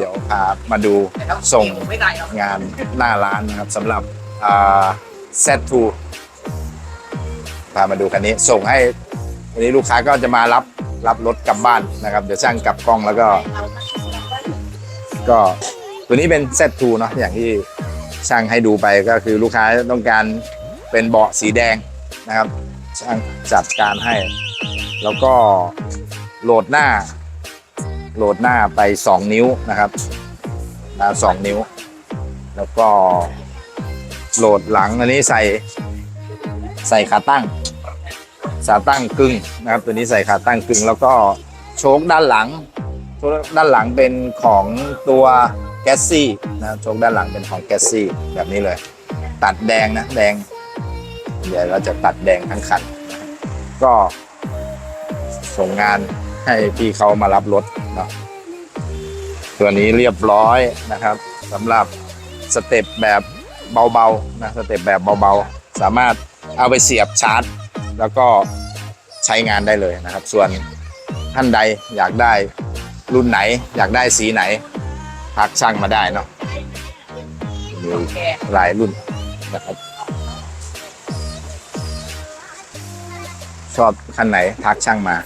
เดี๋ยวพามาดูส่งงานหน้าร้านนะครับสำหรับอ่า Z2 พามาดูคันนี้ส่งให้วันนี้ลูกค้าก็จะมารับรับรถกลับบ้านนะครับ เดี๋ยวช่างกลับกล้องแล้วก็ ก็ตัวนี้เป็น Z2 เนาะอย่างที่ช่างให้ดูไปก็คือลูกค้าต้องการเป็นเบาะสีแดงนะครับช่างจัดการให้ แล้วก็โหลดหน้า โหลดหน้าไป 2 นิ้วนะครับหน้า2นิ้ว แล้วก็โหลดหลังอันนี้ใส่ใส่ขาตั้งขาตั้งกึ่งนะครับ ตัวนี้ใส่ขาตั้งกึ่งแล้วก็โชคด้านหลังโชคด้านหลังเป็นของตัวแกสซี่นะโชคด้านหลังเป็นของแกสซี่แบบนี้เลย ตัดแดงนะแดง เดี๋ยวเราจะตัดแดงทั้งคัน ก็ส่งงาน ให้พี่เขามารับรถเนาะตัวนี้เรียบร้อยนะครับสำหรับสเต็ปแบบเบาๆนะสเต็ปแบบเบาๆ สามารถเอาไปเสียบชาร์จ แล้วก็ใช้งานได้เลยนะครับ ส่วนท่านใดอยากได้รุ่นไหน อยากได้สีไหนทักช่างมาได้เนาะมีหลายรุ่นนะครับ ชอบคันไหนทักช่างมา